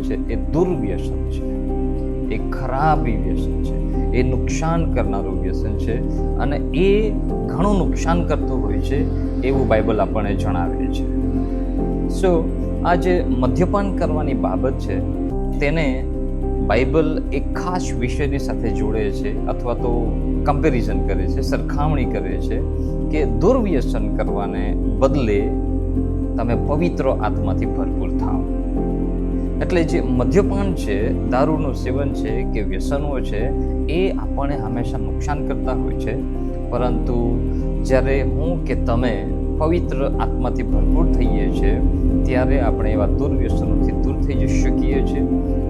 છીએ એ દુર્વ્યસન છે. એ ખરાબ વ્યસન છે. એ નુકસાન કરનારું વ્યસન છે. અને એ ઘણું નુકસાન કરતું હોય છે એવું બાઇબલ આપણને જણાવે છે. સો આ જે મદ્યપાન કરવાની બાબત છે, તેને બાઇબલ એક ખાસ વિષયની સાથે જોડે છે અથવા તો કમ્પેરિઝન કરે છે, સરખામણી કરે છે કે દુર્વ્યસન કરવાને બદલે તમે પવિત્ર આત્માથી ભરપૂર એટલે જે મદ્યપાન છે, દારૂનું સેવન છે કે વ્યસનો છે, એ આપણને હંમેશા નુકસાન કરતા હોય છે. પરંતુ જ્યારે હું કે તમે પવિત્ર આત્માથી ભરપૂર થઈએ છીએ ત્યારે આપણે એવા દુર્વ્યસનોથી દૂર થઈ જઈ શકીએ છીએ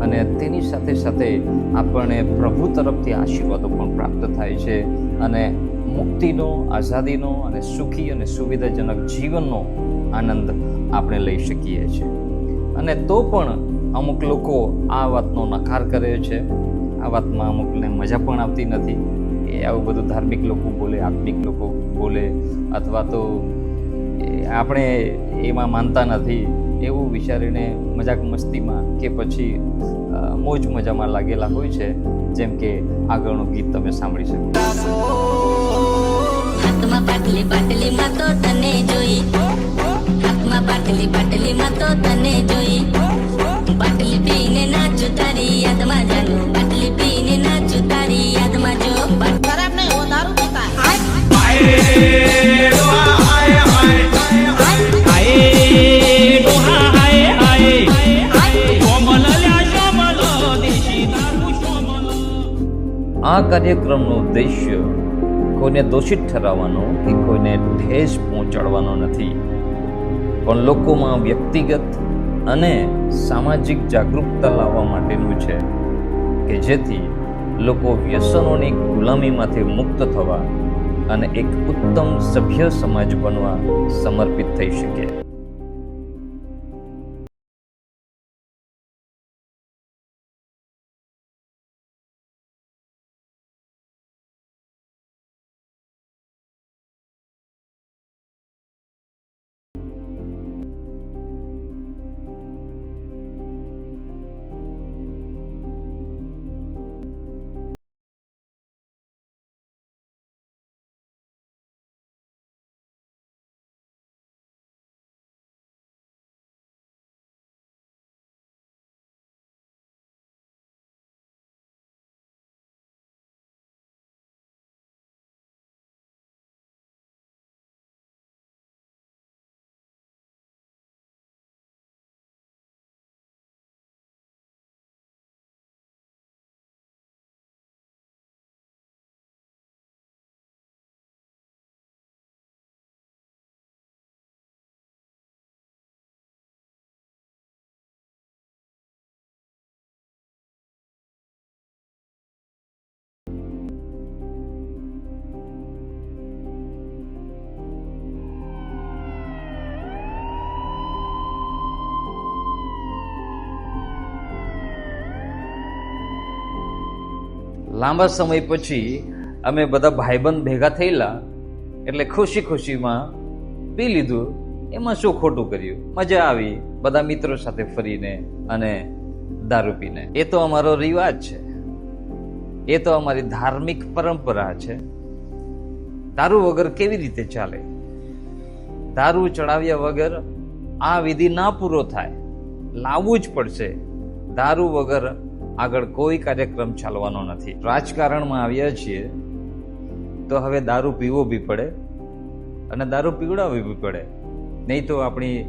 અને તેની સાથે સાથે આપણને પ્રભુ તરફથી આશીર્વાદો પણ પ્રાપ્ત થાય છે. અને મુક્તિનો, આઝાદીનો અને સુખી અને સુવિધાજનક જીવનનો આનંદ આપણે લઈ શકીએ છીએ. અને તો પણ અમુક લોકો આ વાતનો નકાર કરે છે. આ વાતમાં અમુકને મજા પણ આવતી નથી. એ આવું બધું ધાર્મિક લોકો બોલે, આત્મિક લોકો બોલે, અથવા તો આપણે એમાં માનતા નથી. એવું વિચારીને મજાક મસ્તીમાં કે પછી મોજ મજામાં લાગેલા હોય છે. જેમ કે આગળનું ગીત તમે સાંભળી શકો. હાથમાં પાટલી તો તને જોઈ. હાથમાં પાટલી, પાટલીમાં તો તને જોઈ. બાટલી પીને નાચું યાદમાં જાનો બાટલી પીને નાચું તારી યાદમાં ખરાબ નહીં હો આ કાર્યક્રમનો ઉદ્દેશ્ય કોઈને દોષિત ઠરાવવાનો કે કોઈને ઠેસ પહોંચાડવાનો નથી. પણ લોકોમાં વ્યક્તિગત અને સામાજિક જાગૃતતા લાવવા માટેનું છે કે જેથી લોકો વ્યસનોની ગુલામીમાંથી મુક્ત થવા અને એક ઉત્તમ સભ્ય સમાજ બનવા સમર્પિત થઈ શકે. લાંબા સમય પછી અમે બધા ભાઈબંધ ભેગા થયેલા, એટલે ખુશી ખુશીમાં પી લીધું. એમાં શું ખોટું કર્યું? મજા આવી. બધા મિત્રો સાથે ફરીને અને દારૂ પીને. એ તો અમારો રિવાજ છે. એ તો અમારી ધાર્મિક પરંપરા છે. દારૂ વગર કેવી રીતે ચાલે? દારૂ ચડાવ્યા વગર આ વિધિ ના પૂરો થાય. લાવવું જ પડશે. દારૂ વગર આગળ કોઈ કાર્યક્રમ ચાલવાનો નથી. રાજકારણમાં આવ્યા છીએ, તો હવે દારૂ પીવો બી પડે અને દારૂ પીવડાવવી બી પડે. નહીં તો આપણી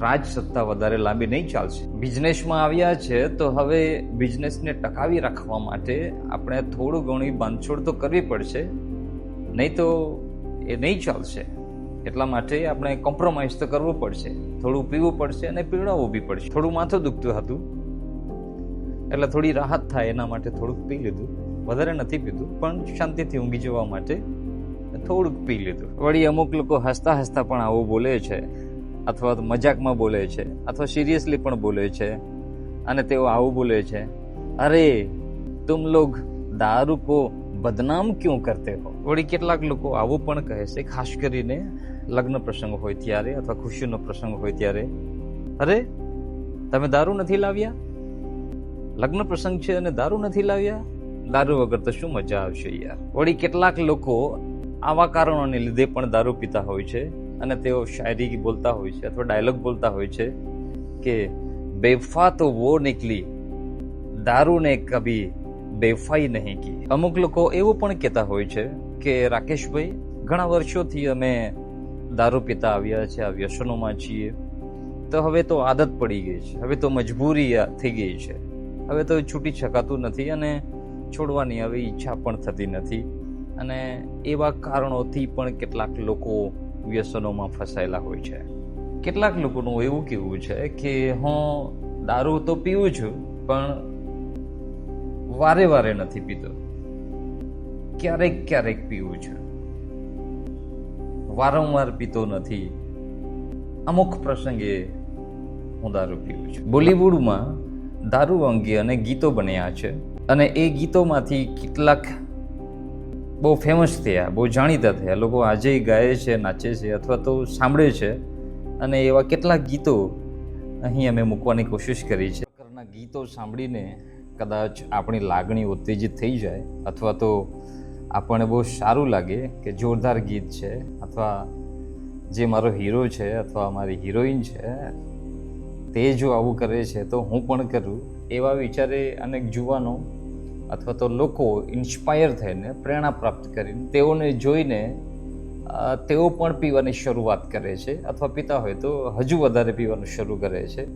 રાજ સત્તા વધારે લાંબી નહીં ચાલશે. બિઝનેસમાં આવ્યા છે, તો હવે બિઝનેસને ટકાવી રાખવા માટે આપણે થોડું ઘણી બાંધછોડ તો કરવી પડશે. નહીં તો એ નહીં ચાલશે. એટલા માટે આપણે કોમ્પ્રોમાઇઝ તો કરવું પડશે. થોડું પીવું પડશે અને પીવડાવવું બી પડશે. થોડું માથું દુખતું હતું. એટલે થોડી રાહત થાય એના માટે થોડુંક પી લીધું. વધારે નથી પીધું, પણ શાંતિથી ઊંઘી જવા માટે થોડુંક પી લીધું. વળી અમુક લોકો હસતા હસતા પણ આવું બોલે છે, અથવા તો મજાકમાં બોલે છે, અથવા સિરિયસલી પણ બોલે છે, અને તેઓ આવું બોલે છે, અરે, તુમ લોગ દારૂ કો બદનામ ક્યું કરતે હો? વળી કેટલાક લોકો આવું પણ કહે છે, ખાસ કરીને લગ્ન પ્રસંગ હોય ત્યારે અથવા ખુશીનો પ્રસંગ હોય ત્યારે. અરે, તમે દારૂ નથી લાવ્યા? લગ્ન પ્રસંગ છે અને દારૂ નથી લાવ્યા? દારૂ વગર તો શું મજા આવશે યાર? વળી કેટલાક લોકો આવા કારણોને લીધે પણ દારૂ પીતા હોય છે અને તેઓ શાયરી બોલતા હોય છે અથવા ડાયલોગ બોલતા હોય છે કે બેફા તો વો નીકળી, દારૂને કભી બેફાઈ નહીં કી. અમુક લોકો એવું પણ કહેતા હોય છે કે, રાકેશભાઈ, ઘણા વર્ષોથી અમે દારૂ પીતા આવ્યા છે, આ વ્યસનોમાં છીએ. તો હવે તો આદત પડી ગઈ છે. હવે તો મજબૂરી થઈ ગઈ છે. હવે તો છૂટી શકાતું નથી અને છોડવાની હવે ઈચ્છા પણ થતી નથી. અને એવા કારણોથી પણ કેટલાક લોકો વ્યસનોમાં ફસાયેલા હોય છે. કેટલાક લોકોનું એવું કહેવું છે કે, હું દારૂ તો પીવું છું, પણ વારે વારે નથી પીતો. ક્યારેક ક્યારેક પીવું છું. વારંવાર પીતો નથી. અમુક પ્રસંગે હું દારૂ પીવું છું. બોલિવૂડમાં દારૂ અંગે અને ગીતો બન્યા છે. અને એ ગીતોમાંથી કેટલાક બહુ ફેમસ થયા, બહુ જાણીતા થયા. લોકો આજે ગાય છે, નાચે છે અથવા તો સાંભળે છે. અને એવા કેટલાક ગીતો અહીં અમે મૂકવાની કોશિશ કરી છે. પ્રકારના ગીતો સાંભળીને કદાચ આપણી લાગણી ઉત્તેજિત થઈ જાય અથવા તો આપણને બહુ સારું લાગે કે જોરદાર ગીત છે. અથવા જે મારો હીરો છે, અથવા મારી હિરોઈન છે તે જો આવું કરે છે, તો હું પણ કરું. એવા વિચારે અનેક જુવાનો અથવા તો લોકો ઇન્સ્પાયર થઈને પ્રેરણા પ્રાપ્ત કરીને તેઓને જોઈને તેઓ પણ પીવાની શરૂઆત કરે છે. અથવા પીતા હોય તો હજુ વધારે પીવાનું શરૂ કરે છે.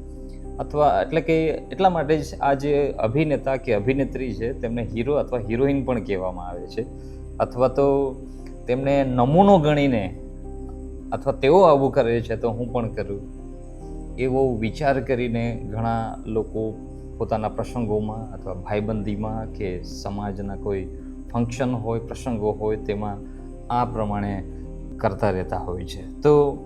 અથવા એટલે કે એટલા માટે જ આ જે અભિનેતા કે અભિનેત્રી છે, તેમને હીરો અથવા હિરોઈન પણ કહેવામાં આવે છે. અથવા તો તેમને નમૂનો ગણીને અથવા તેઓ આવું કરે છે, તો હું પણ કરું. એવો વિચાર કરીને ઘણા લોકો પોતાના પ્રસંગોમાં અથવા ભાઈબંધીમાં કે સમાજના કોઈ ફંક્શન હોય, પ્રસંગો હોય તેમાં આ પ્રમાણે કરતા રહેતા હોય છે. તો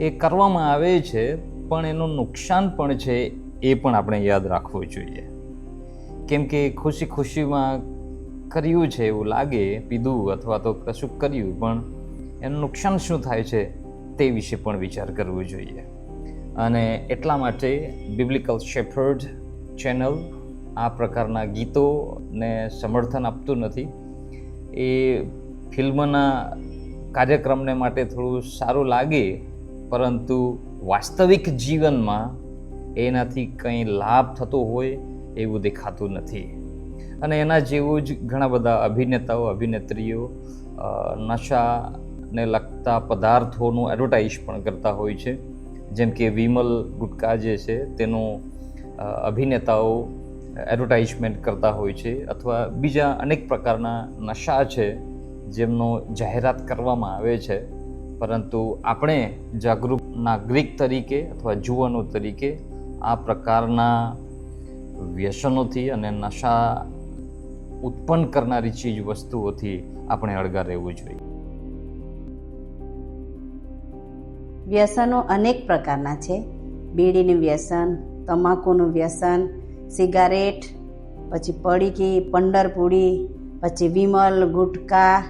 એ કરવામાં આવે છે, પણ એનું નુકસાન પણ છે એ પણ આપણે યાદ રાખવું જોઈએ. કેમ કે ખુશી ખુશીમાં કર્યું છે એવું લાગે, પીધું અથવા તો કશું કર્યું, પણ એનું નુકસાન શું થાય છે તે વિશે પણ વિચાર કરવો જોઈએ. અને એટલા માટે બિબ્લિકલ શેફર્ડ ચેનલ આ પ્રકારના ગીતોને સમર્થન આપતું નથી. એ ફિલ્મના કાર્યક્રમને માટે થોડું સારું લાગે, પરંતુ વાસ્તવિક જીવનમાં એનાથી કંઈ લાભ થતો હોય એવું દેખાતું નથી. અને એના જેવું જ ઘણા બધા અભિનેતાઓ, અભિનેત્રીઓ નશાને લગતા પદાર્થોનું એડવર્ટાઇઝ પણ કરતા હોય છે. જેમ કે વિમલ ગુટકા જે છે, તેનું અભિનેતાઓ એડવર્ટાઇઝમેન્ટ કરતા હોય છે અથવા બીજા અનેક પ્રકારના નશા છે જેમનો જાહેરાત કરવામાં આવે છે. પરંતુ આપણે જાગૃત નાગરિક તરીકે અથવા જુવાનો તરીકે આ પ્રકારના વ્યસનોથી અને નશા ઉત્પન્ન કરનારી ચીજ વસ્તુઓથી આપણે અળગા રહેવું જોઈએ. વ્યસનો અનેક પ્રકારના છે. બીડીનું વ્યસન, તમાકુનું વ્યસન, સિગારેટ, પછી પડીકી, પંડરપુડી, પછી વિમલ, ગુટકા,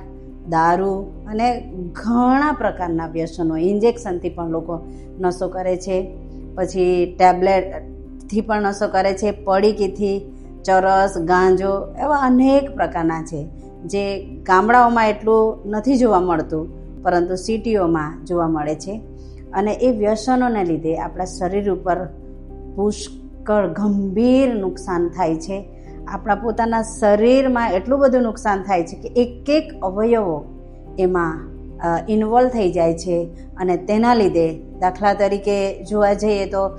દારૂ અને ઘણા પ્રકારના વ્યસનો, ઇન્જેક્શનથી પણ લોકો નશો કરે છે. પછી ટેબ્લેટથી પણ નશો કરે છે. પડીકીથી ચરસ, ગાંજો એવા અનેક પ્રકારના છે, જે ગામડાઓમાં એટલું નથી જોવા મળતું, પરંતુ સિટીઓમાં જોવા મળે છે. અને એ વ્યસનોને લીધે આપણા શરીર ઉપર પુષ્કળ ગંભીર નુકસાન થાય છે. આપણા પોતાના શરીરમાં એટલું બધું નુકસાન થાય છે કે એક એક અવયવો એમાં ઇન્વોલ્વ થઈ જાય છે અને તેના લીધે દાખલા તરીકે જોવા જઈએ તો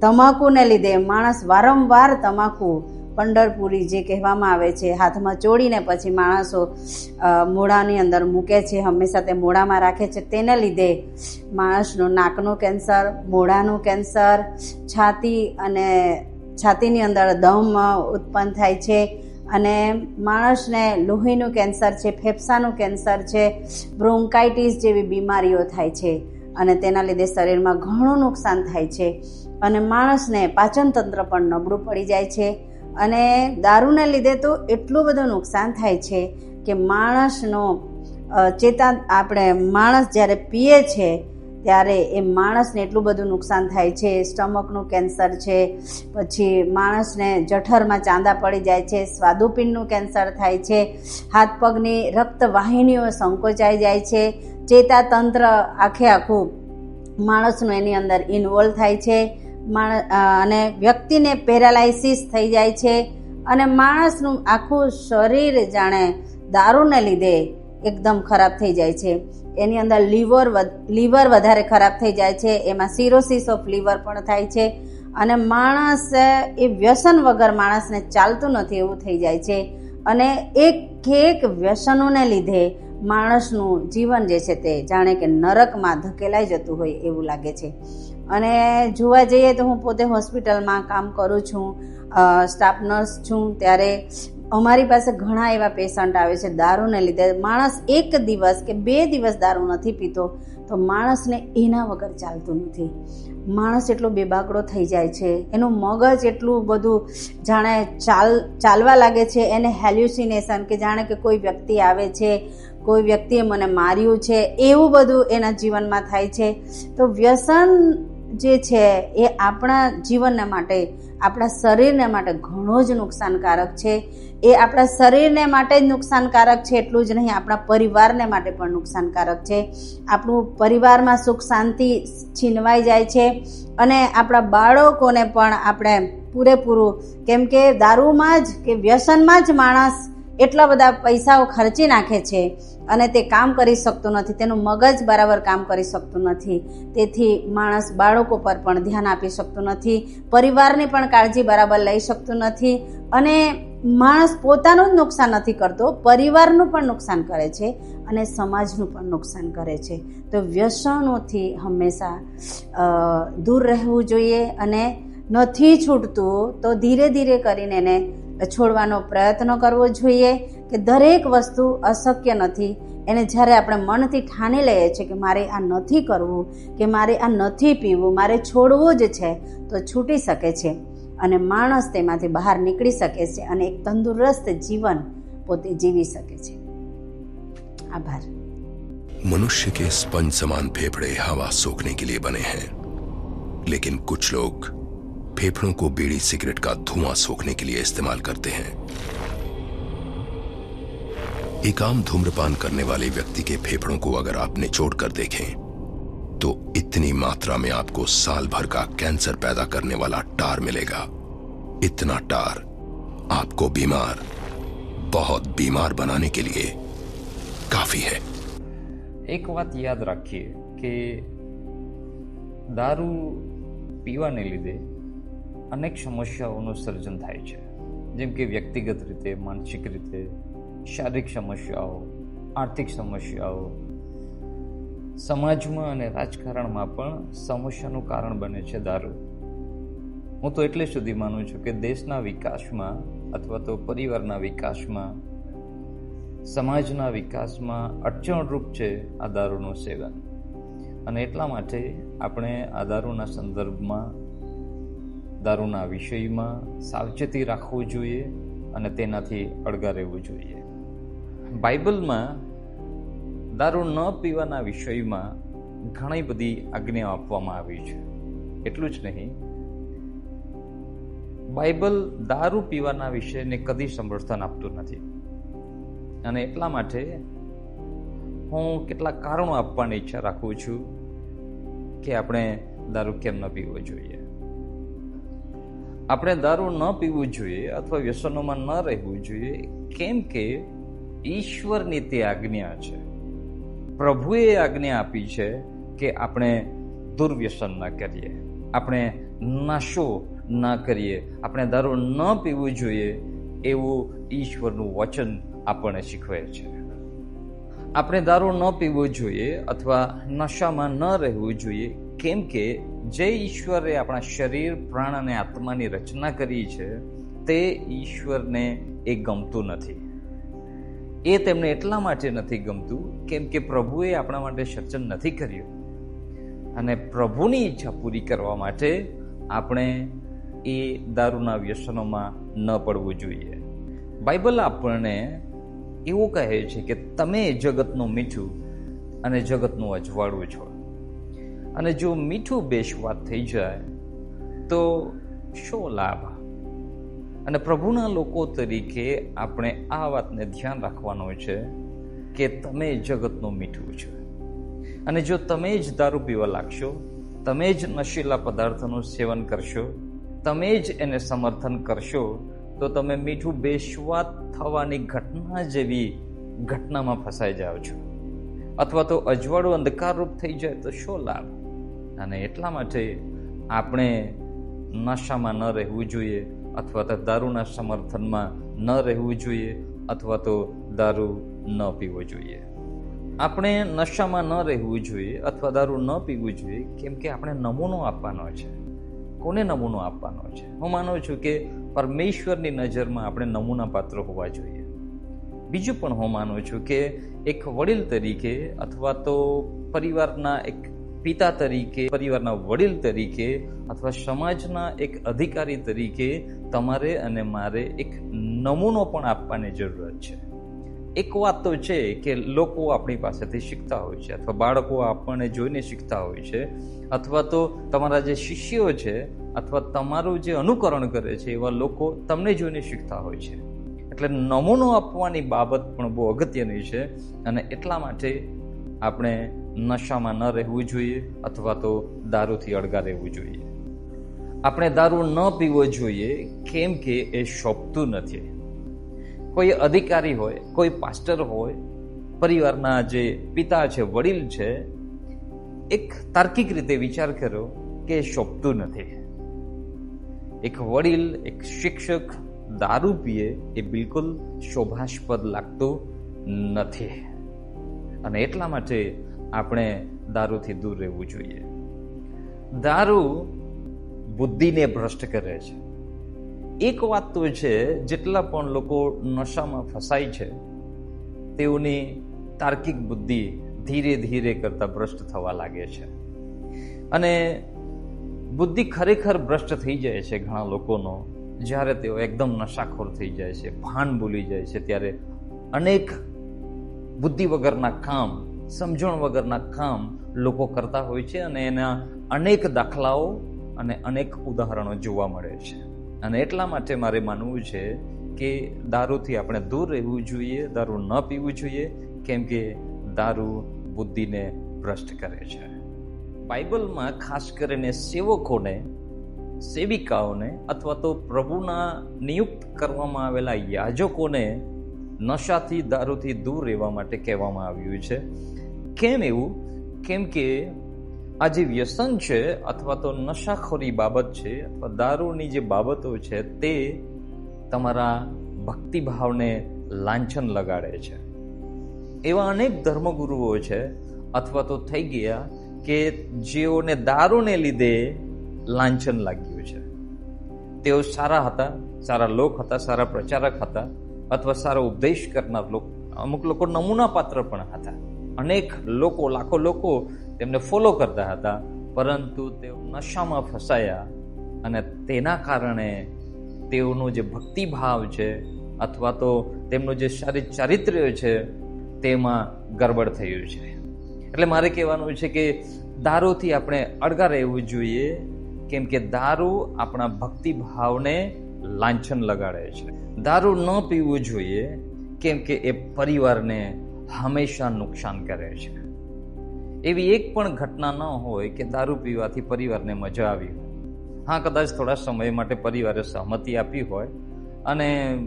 તમાકુને લીધે માણસ વારંવાર તમાકુ પંડરપુરી જે કહેવામાં આવે છે, હાથમાં ચોડીને પછી માણસો મોઢાની અંદર મૂકે છે, હંમેશા તે મોઢામાં રાખે છે. તેને લીધે માણસનું નાકનું કેન્સર, મોઢાનું કેન્સર, છાતી અને છાતીની અંદર દમ ઉત્પન્ન થાય છે અને માણસને લોહીનું કેન્સર છે, ફેફસાનું કેન્સર છે, બ્રોન્કાઇટિસ જેવી બીમારીઓ થાય છે અને તેના લીધે શરીરમાં ઘણું નુકસાન થાય છે અને માણસને પાચન તંત્ર પણ નબળું પડી જાય છે. અને દારૂને લીધે તો એટલું બધું નુકસાન થાય છે કે માણસનો ચેતા આપણે માણસ જ્યારે પીએ છે, ત્યારે એ માણસને એટલું બધું નુકસાન થાય છે. સ્ટમકનું કેન્સર છે, પછી માણસને જઠરમાં ચાંદા પડી જાય છે, સ્વાદુપિંડનું કેન્સર થાય છે, હાથ પગની રક્તવાહિનીઓ સંકોચાઈ જાય છે, ચેતાતંત્ર આખે આખું માણસનું એની અંદર ઇન્વોલ્વ થાય છે. માણ અ, અને વ્યક્તિને પેરાલાઇસિસ થઈ જાય છે અને માણસનું આખું શરીર જાણે દારૂને લીધે એકદમ ખરાબ થઈ જાય છે. એની અંદર લીવર લીવર વધારે ખરાબ થઈ જાય છે. એમાં સિરોસિસ ઓફ લીવર પણ થાય છે. અને માણસ એ વ્યસન વગર માણસને ચાલતું નથી એવું થઈ જાય છે. અને એક એક વ્યસનોને લીધે માણસનું જીવન જે છે તે જાણે કે નરકમાં ધકેલાઈ જતું હોય એવું લાગે છે. અને જોવા જઈએ તો હું પોતે હોસ્પિટલમાં કામ કરું છું સ્ટાફ નર્સ છું, ત્યારે અમારી પાસે ઘણા એવા પેશન્ટ આવે છે દારૂને લીધે. માણસ એક દિવસ કે બે દિવસ દારૂ નથી પીતો, તો માણસને એના વગર ચાલતું નથી. માણસ એટલો બેબાકડો થઈ જાય છે, એનું મગજ એટલું બધું જાણે ચાલ, ચાલવા લાગે છે, એને હેલ્યુસિનેશન કે જાણે કે કોઈ વ્યક્તિ આવે છે, કોઈ વ્યક્તિએ મને માર્યું છે, એવું બધું એના જીવનમાં થાય છે. તો વ્યસન જે છે એ આપણા જીવનને માટે, આપણા શરીરને માટે ઘણો જ નુકસાનકારક છે. એ આપણા શરીરને માટે જ નુકસાનકારક છે, એટલું જ નહીં, આપણા પરિવારને માટે પણ નુકસાનકારક છે. આપણું પરિવારમાં સુખ શાંતિ છીનવાઈ જાય છે અને આપણા બાળકોને પણ આપણે પૂરેપૂરું, કેમ કે દારૂમાં જ કે વ્યસનમાં જ માણસ એટલા બધા પૈસાઓ ખર્ચી નાખે છે અને તે કામ કરી શકતું નથી, તેનું મગજ બરાબર કામ કરી શકતું નથી. તેથી માણસ બાળકો પર પણ ધ્યાન આપી શકતું નથી, પરિવારની પણ કાળજી બરાબર લઈ શકતું નથી અને માણસ પોતાનું જ નુકસાન નથી કરતો, પરિવારનું પણ નુકસાન કરે છે અને સમાજનું પણ નુકસાન કરે છે. તો વ્યસનોથી હંમેશા દૂર રહેવું જોઈએ અને નથી છૂટતું તો ધીરે ધીરે કરીને એને છોડવાનો પ્રયત્ન કરવો જોઈએ કે દરેક વસ્તુ અશક્ય નથી એને જ્યારે આપણે મનથી ઠાની લઈએ છીએ કે મારે આ નથી કરવું કે મારે આ નથી પીવું મારે છોડવું જ છે તો છૂટી શકે છે અને માણસ તેમાંથી બહાર નીકળી શકે છે અને એક તંદુરસ્ત જીવન પોતે જીવી શકે છે આભાર मनुष्य के स्पंज समान फेफड़े हवा सोखने के लिए बने हैं लेकिन कुछ लोग फेफड़ों को बीड़ी सिगरेट का धुआं सोखने के लिए इस्तेमाल करते हैं एक आम धूम्रपान करने वाले व्यक्ति के फेफड़ों को अगर आप निचोड़ कर देखें तो इतनी मात्रा में आपको साल भर का कैंसर पैदा करने वाला टार मिलेगा इतना टार आपको बीमार बहुत बीमार बनाने के लिए काफी है એક વાત યાદ રાખીએ કે દારૂ પીવાને લીધે અનેક સમસ્યાઓનું સર્જન થાય છે. જેમ કે વ્યક્તિગત રીતે, માનસિક રીતે, શારીરિક સમસ્યાઓ, આર્થિક સમસ્યાઓ. સમાજમાં અને રાજકારણમાં પણ સમસ્યાનું કારણ બને છે દારૂ. હું તો એટલે સુધી માનું છું કે દેશના વિકાસમાં અથવા તો પરિવારના વિકાસમાં, સમાજના વિકાસમાં અડચણરૂપ છે આ દારૂનું સેવન. અને એટલા માટે આપણે આ દારૂના સંદર્ભમાં દારૂના વિષયમાં સાવચેતી રાખવું જોઈએ અને તેનાથી અળગા રહેવું જોઈએ. બાઇબલમાં દારૂ ન પીવાના વિષયમાં ઘણી બધી આજ્ઞાઓ આપવામાં આવી છે. એટલું જ નહીં, બાઇબલ દારૂ પીવાના વિષયને કદી સમર્થન આપતું નથી. અને એટલા માટે હું કેટલાક કારણો આપવાની ઈચ્છા રાખું છું કે આપણે દારૂ કેમ ન પીવો જોઈએ. આપણે દારૂ ન પીવું જોઈએ અથવા વ્યસનોમાં ન રહેવું જોઈએ, કેમ કે ઈશ્વરની તે આજ્ઞા છે. પ્રભુએ આજ્ઞા આપી છે કે આપણે દુર્વ્યસન ન કરીએ, આપણે નશો ન કરીએ, આપણે દારૂ ન પીવું જોઈએ એવું ઈશ્વરનું વચન આપણને શીખવે છે. આપણે દારૂ ન પીવું જોઈએ અથવા નશામાં ન રહેવું જોઈએ, કેમ કે જે ઈશ્વરે આપણા શરીર, પ્રાણ અને આત્માની રચના કરી છે, તે ઈશ્વરને એ ગમતું નથી. એ તેમને એટલા માટે નથી ગમતું કેમ કે પ્રભુએ આપણા માટે સર્જન નથી કર્યું. અને પ્રભુની ઈચ્છા પૂરી કરવા માટે આપણે એ દારૂના વ્યસનોમાં ન પડવું જોઈએ. બાઇબલ આપણને એવું કહે છે કે તમે જગતનું મીઠું અને જગતનું અજવાળું છો. અને જો મીઠું બેશવાદ થઈ જાય, તો શો લાભ? અને પ્રભુના લોકો તરીકે આપણે આ વાતને ધ્યાન રાખવાનું છે કે તમે જગતનું મીઠું છો. અને જો તમે જ દારૂ પીવા લાગશો, તમે જ નશીલા પદાર્થોનું સેવન કરશો, તમે જ એને સમર્થન કરશો, તો તમે મીઠું બેશવાત થવાની ઘટના જેવી ઘટનામાં ફસાઈ જાઓ છો. અથવા તો અજવાળું અંધકારરૂપ થઈ જાય, તો શું લાભ? અને એટલા માટે આપણે નશામાં ન રહેવું જોઈએ અથવા તો દારૂના સમર્થનમાં ન રહેવું જોઈએ અથવા તો દારૂ ન પીવો જોઈએ. આપણે નશામાં ન રહેવું જોઈએ અથવા દારૂ ન પીવું જોઈએ કેમ કે આપણે નમૂનો આપવાનો છે. કોને નમૂનો આપવાનો છે? હું માનું છું કે પરમેશ્વરની નજરમાં આપણે નમૂના પાત્ર હોવા જોઈએ. બીજું પણ હું માનું છું કે એક વડીલ તરીકે અથવા તો પરિવારના એક પિતા તરીકે, પરિવારના વડીલ તરીકે અથવા સમાજના એક અધિકારી તરીકે તમારે અને મારે એક નમૂનો પણ આપવાની જરૂરત છે. એક વાત તો છે કે લોકો આપણી પાસેથી શીખતા હોય છે અથવા બાળકો આપણને જોઈને શીખતા હોય છે અથવા તો તમારા જે શિષ્યો છે અથવા તમારું જે અનુકરણ કરે છે એવા લોકો તમને જોઈને શીખતા હોય છે. એટલે નમૂનો આપવાની બાબત પણ બહુ અગત્યની છે અને એટલા માટે આપણે નશામાં ન રહેવું જોઈએ અથવા તો દારૂથી અળગા રહેવું જોઈએ. આપણે દારૂ ન પીવો જોઈએ કેમ કે એ શોભતું નથી. કોઈ અધિકારી હોય, કોઈ પાસ્ટર હોય, પરિવારના જે પિતા છે, વડીલ છે, એક તાર્કિક રીતે વિચાર કર્યો કે શોભતું નથી. એક વડીલ, એક શિક્ષક દારૂ પીએ એ બિલકુલ શોભાસ્પદ લાગતું નથી. અને એટલા માટે આપણે દારૂથી દૂર રહેવું જોઈએ. દારૂ બુદ્ધિને ભ્રષ્ટ કરે છે. એક વાત તો છે, જેટલા પણ લોકો નશામાં ફસાય છે, તેઓની તાર્કિક બુદ્ધિ ધીરે ધીરે કરતા ભ્રષ્ટ થવા લાગે છે. અને બુદ્ધિ ખરેખર ભ્રષ્ટ થઈ જાય છે ઘણા લોકોનો. જ્યારે તેઓ એકદમ નશાખોર થઈ જાય છે, ભાન ભૂલી જાય છે, ત્યારે અનેક બુદ્ધિ વગરના કામ સમજણ વગરના કામ લોકો કરતા હોય છે અને એના અનેક દાખલાઓ અને અનેક ઉદાહરણો જોવા મળે છે. અને એટલા માટે મારે માનવું છે કે દારૂથી આપણે દૂર રહેવું જોઈએ, દારૂ ન પીવું જોઈએ, કેમ કે દારૂ બુદ્ધિને ભ્રષ્ટ કરે છે. બાઇબલમાં ખાસ કરીને સેવકોને, સેવિકાઓને અથવા તો પ્રભુના નિયુક્ત કરવામાં આવેલા યાજકોને નશાથી, દારૂથી દૂર રહેવા માટે કહેવામાં આવ્યું છે. કેમ એવું? કેમ કે આ જે વ્યસન છે અથવા તો નશાખોરી બાબત છે અથવા દારૂની જે બાબતો છે તે તમારા ભક્તિભાવને લાંછન લગાડે છે. એવા અનેક ધર્મગુરુઓ છે અથવા તો થઈ ગયા કે જેઓને દારૂને લીધે લાંછન લાગ્યું છે. તેઓ સારા હતા, સારા લોક હતા, સારા પ્રચારક હતા અથવા સારો ઉપદેશ કરનાર લોકો. અમુક લોકો નમૂના પાત્ર પણ હતા. અનેક લોકો, લાખો લોકો તેમને ફોલો કરતા હતા, પરંતુ તેઓ નશામાં ફસાયા અને તેના કારણે તેઓનો જે ભક્તિભાવ છે અથવા તો તેમનું જે શારીરિક ચારિત્ર્ય છે તેમાં ગરબડ થયું છે. એટલે મારે કહેવાનું છે કે દારૂથી આપણે અળગા રહેવું જોઈએ, કેમ કે દારૂ આપણા ભક્તિભાવને લાંછન લગાડે છે. દારૂ ન પીવું જોઈએ, કેમ કે એ પરિવારને હંમેશા નુકસાન કરે છે. એવી એક પણ ઘટના ન હોય કે દારૂ પીવાથી પરિવારને મજા આવી હોય. હા, કદાચ થોડા સમય માટે પરિવારે સહમતિ આપી હોય અને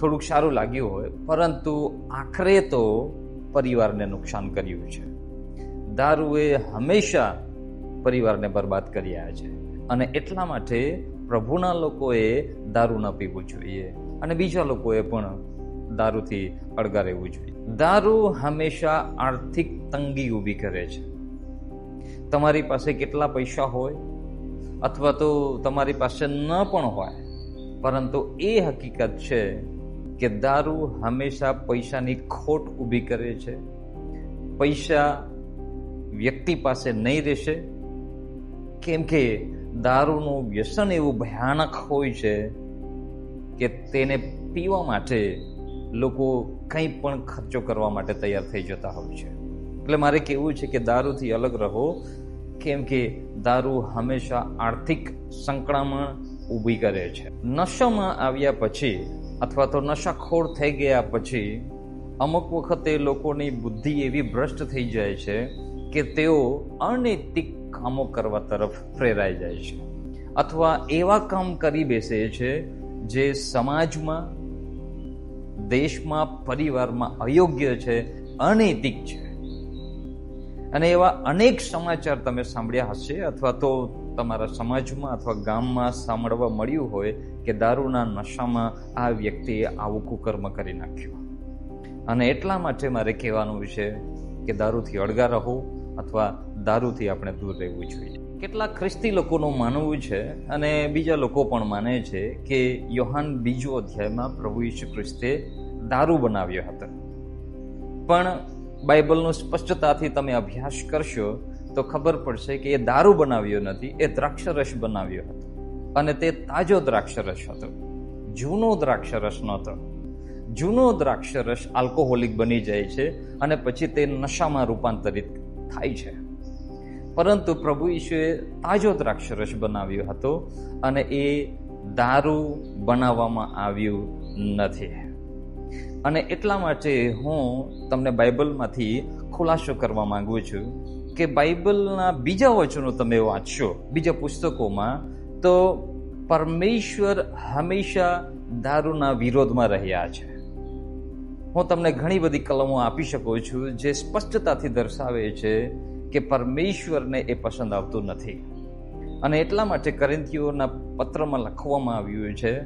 થોડુંક સારું લાગ્યું હોય, પરંતુ આખરે તો પરિવારને નુકસાન કર્યું છે. દારૂએ હંમેશા પરિવારને બરબાદ કર્યા છે. અને એટલા માટે પ્રભુના લોકોએ દારૂ ન પીવું જોઈએ. અને બીજા લોકોએ પણ દારૂથી અળગા રહેવું જોઈએ. દારૂ હંમેશા આર્થિક તંગી ઊભી કરે છે. તમારી પાસે કેટલા પૈસા હોય અથવા તો તમારી પાસે ન પણ હોય, પરંતુ એ હકીકત છે કે દારૂ હંમેશા પૈસાની ખોટ ઊભી કરે છે. પૈસા વ્યક્તિ પાસે નહીં રહેશે. કેમ કે દારૂનું વ્યસન એવું ભયાનક હોય છે કે તેને પીવા માટે લોકો કંઈ પણ ખર્ચો કરવા માટે તૈયાર થઈ જતા હોય છે. એટલે મારે કહેવું છે કે દારૂથી અલગ રહો, કેમ કે દારૂ હંમેશા આર્થિક સંકળામણ ઊભી કરે છે. નશામાં આવ્યા પછી અથવા તો નશાખોર થઈ ગયા પછી અમુક વખતે લોકોની બુદ્ધિ એવી ભ્રષ્ટ થઈ જાય છે કે તેઓ અનૈતિક કામો કરવા તરફ પ્રેરાઈ જાય છે. અથવા એવા કામ કરી બેસે છે જે સમાજમાં, દેશમાં, પરિવારમાં અયોગ્ય છે, અનૈતિક છે. અને એવા અનેક સમાચાર તમે સાંભળ્યા હશે અથવા તો તમારા સમાજમાં અથવા ગામમાં સાંભળવા મળ્યું હોય કે દારૂના નશામાં આ વ્યક્તિએ આવું કુકર્મ કરી નાખ્યું. અને એટલા માટે મારે કહેવાનું છે કે દારૂથી અળગા રહો અથવા દારૂથી આપણે દૂર રહેવું જોઈએ. કેટલાક ખ્રિસ્તી લોકોનું માનવું છે અને બીજા લોકો પણ માને છે કે યોહાન બીજો અધ્યાયમાં પ્રભુ ઈસુ ખ્રિસ્તે દારૂ બનાવ્યો હતો. પણ બાઇબલનો સ્પષ્ટતાથી તમે અભ્યાસ કરશો તો ખબર પડશે કે એ દારૂ બનાવ્યો નથી, એ દ્રાક્ષરસ બનાવ્યો હતો. અને તે તાજો દ્રાક્ષરસ હતો. જૂનો દ્રાક્ષરસ નહોતો. જૂનો દ્રાક્ષરસ આલ્કોહોલિક બની જાય છે અને પછી તે નશામાં રૂપાંતરિત થાય છે. પરંતુ પ્રભુ ઈશુએ તાજો દ્રાક્ષરસ બનાવ્યો હતો અને એ દારૂ બનાવવામાં આવ્યું નથી. અને એટલા માટે હું તમને બાઇબલમાંથી ખુલાસો કરવા માંગુ છું કે બાઇબલના બીજા વચનો તમે વાંચશો, બીજા પુસ્તકોમાં, તો પરમેશ્વર હંમેશા દારૂના વિરોધમાં રહ્યા છે. હું તમને ઘણી બધી કલમો આપી શકું છું જે સ્પષ્ટતાથી દર્શાવે છે કે પરમેશ્વરને એ પસંદ આવતું નથી. અને એટલા માટે કરંથીઓના પત્રમાં લખવામાં આવ્યું છે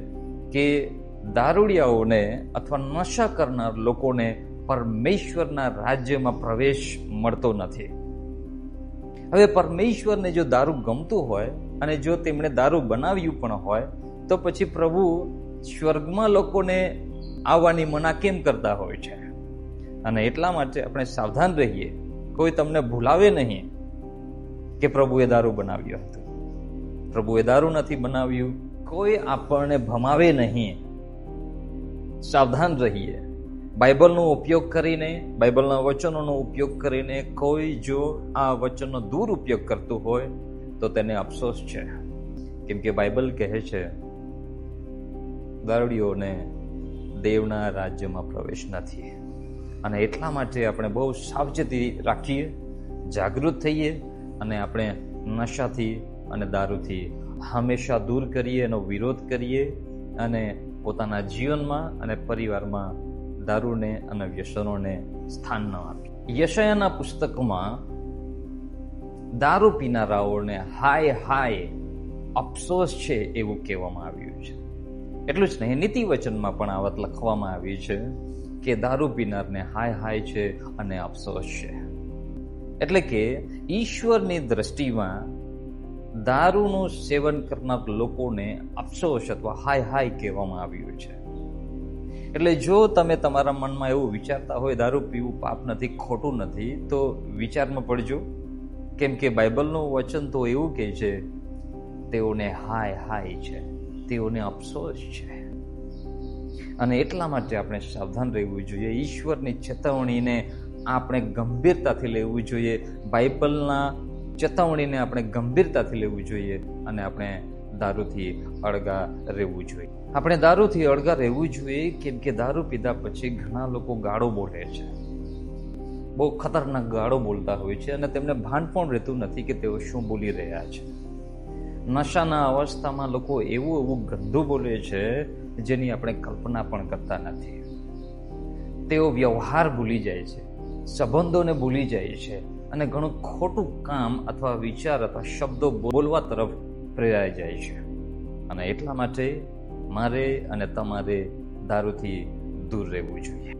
કે દારૂડિયાઓને અથવા નશા કરનાર લોકોને પરમેશ્વરના રાજ્યમાં પ્રવેશ મળતો નથી. હવે પરમેશ્વરને જો દારૂ ગમતું હોય અને જો તેમણે દારૂ બનાવ્યું પણ હોય, તો પછી પ્રભુ સ્વર્ગમાં લોકોને આવવાની મના કેમ કરતા હોય છે? અને એટલા માટે આપણે સાવધાન રહીએ કોઈ તમને ભૂલાવે નહીં કે પ્રભુએ દારૂ બનાવ્યો હતો. પ્રભુએ દારૂ નથી બનાવ્યું. કોઈ આપણને ભમાવે નહીં. સાવધાન રહીએ. બાઇબલનો ઉપયોગ કરીને, બાઇબલના વચનોનો ઉપયોગ કરીને કોઈ જો આ વચનનો દુરુપયોગ કરતું હોય, તો તેને અફસોસ છે. કેમ કે બાઇબલ કહે છે દારૂડીઓને દેવના રાજ્યમાં પ્રવેશ નથી. અને એટલા માટે આપણે બહુ સાવચેતી રાખીએ, જાગૃત થઈએ અને આપણે નશાથી અને દારૂથી હંમેશા દૂર કરીએ એનો વિરોધ કરીએ અને પોતાના જીવનમાં અને પરિવારમાં દારૂને અને વ્યસનોને સ્થાન ન આપીએ યશયાના પુસ્તકમાં દારૂ પીનારાઓને હાય હાય અફસોસ છે એવું કહેવામાં આવ્યું છે. એટલું જ નહીં નીતિ વચનમાં પણ આ વાત લખવામાં આવી છે. કે દારૂ પીનારને હાય હાય છે અને અફસોસ છે. એટલે કે ઈશ્વરની દ્રષ્ટિમાં દારૂનું સેવન કરનાર લોકોને અફસોસ અથવા હાય હાય કહેવામાં આવ્યું છે. એટલે જો તમે તમારા મનમાં એવું વિચારતા હોય દારૂ પીવું પાપ નથી, ખોટું નથી, તો વિચારમાં પડજો. કેમ કે બાઇબલનું વચન તો એવું કહે છે, તેઓને હાય હાય છે, તેઓને અફસોસ છે. અને એટલા માટે આપણે સાવધાન રહેવું જોઈએ. ઈશ્વરની ચેતવણીને આપણે ગંભીરતાથી લેવું જોઈએ. બાઇબલના ચેતવણીને આપણે ગંભીરતાથી લેવું જોઈએ અને આપણે દારૂથી અળગા રહેવું જોઈએ. આપણે દારૂથી અળગા રહેવું જોઈએ કેમ કે દારૂ પીધા પછી ઘણા લોકો ગાળો બોલે છે. બહુ ખતરનાક ગાળો બોલતા હોય છે અને તેમને ભાન પણ રહેતું નથી કે તેઓ શું બોલી રહ્યા છે. નશાના અવસ્થામાં લોકો એવું એવું ગંદુ બોલે છે જેની આપણે કલ્પના પણ કરતા નથી. તેઓ વ્યવહાર ભૂલી જાય છે, સંબંધોને ભૂલી જાય છે અને ઘણું ખોટું કામ અથવા વિચાર અથવા શબ્દો બોલવા તરફ પ્રેરાઈ જાય છે. અને એટલા માટે મારે અને તમારે દારૂથી દૂર રહેવું જોઈએ.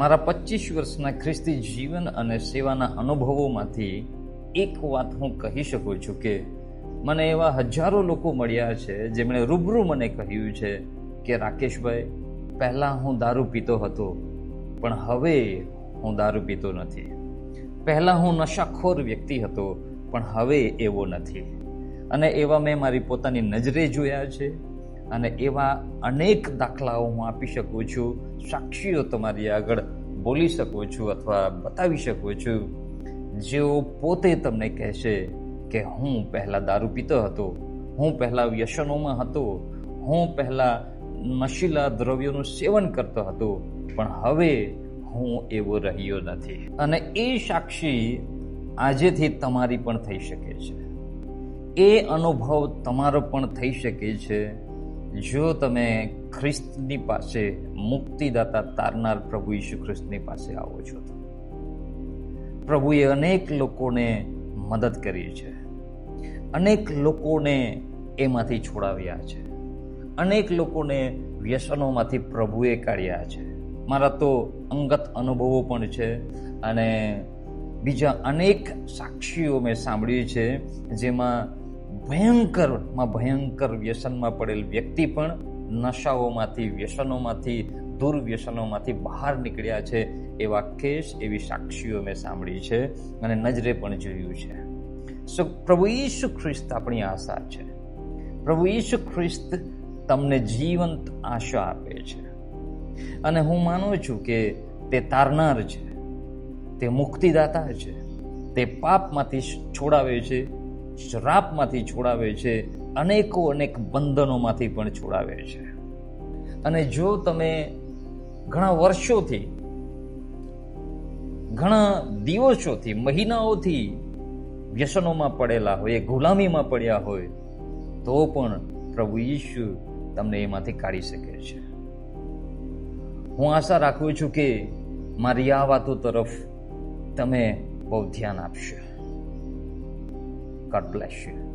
મારા પચીસ વર્ષના ખ્રિસ્તી જીવન અને સેવાના અનુભવોમાંથી એક વાત હું કહી શકું છું કે મને એવા હજારો લોકો મળ્યા છે, જેમણે રૂબરૂ મને કહ્યું છે કે, રાકેશભાઈ, પહેલાં હું દારૂ પીતો હતો, પણ હવે હું દારૂ પીતો નથી. પહેલાં હું નશાખોર વ્યક્તિ હતો, પણ હવે એવો નથી. અને એવા મેં મારી પોતાની નજરે જોયા છે અને એવા અનેક દાખલાઓ હું આપી શકું છું, સાક્ષીઓ તમારી આગળ બોલી શકું છું અથવા બતાવી શકું છું. જેઓ પોતે તમને કહેશે કે હું પહેલાં દારૂ પીતો હતો, હું પહેલાં વ્યસનોમાં હતો, હું પહેલાં નશીલા દ્રવ્યોનું સેવન કરતો હતો, પણ હવે હું એવો રહ્યો નથી. અને એ સાક્ષી આજેથી તમારી પણ થઈ શકે છે. એ અનુભવ તમારો પણ થઈ શકે છે. જો તમે ખ્રિસ્તની પાસે મુક્તિદાતા તારનાર પ્રભુ ઈસુ ખ્રિસ્તની પાસે આવો છો તો પ્રભુએ અનેક લોકોને મદદ કરી છે. અનેક લોકોને એમાંથી છોડાવ્યા છે. અનેક લોકોને વ્યસનોમાંથી પ્રભુએ કાઢ્યા છે. મારા તો અંગત અનુભવો પણ છે અને બીજા અનેક સાક્ષીઓ મેં સાંભળ્યું છે જેમાં ભયંકરમાં, ભયંકર વ્યસનમાં પડેલ વ્યક્તિ પણ નશાઓમાંથી, વ્યસનોમાંથી, દુર્વ્યસનોમાંથી બહાર નીકળ્યા છે એવા કેસ, એવી સાક્ષીઓ મેં સાંભળી છે અને નજરે પણ જોયું છે. સો પ્રભુ ઈસુ ખ્રિસ્ત આપણી આશા છે. પ્રભુ ઈસુ ખ્રિસ્ત તમને જીવંત આશા આપે છે. અને હું માનું છું કે તે તારનાર છે, તે મુક્તિદાતા છે, તે પાપમાંથી છોડાવે છે શ્રાપમાંથી છોડાવે છે, અનેકો અનેક બંધનોમાંથી પણ છોડાવે છે. અને જો તમે ઘણા વર્ષોથી, ઘણા દિવસોથી, મહિનાઓથી વ્યસનોમાં પડેલા હોય, ગુલામીમાં પડ્યા હોય, તો પણ પ્રભુ ઈશુ તમને એમાંથી કાઢી શકે છે. હું આશા રાખું છું કે મારી આ વાતો તરફ તમે બહુ ધ્યાન આપશો. God bless you.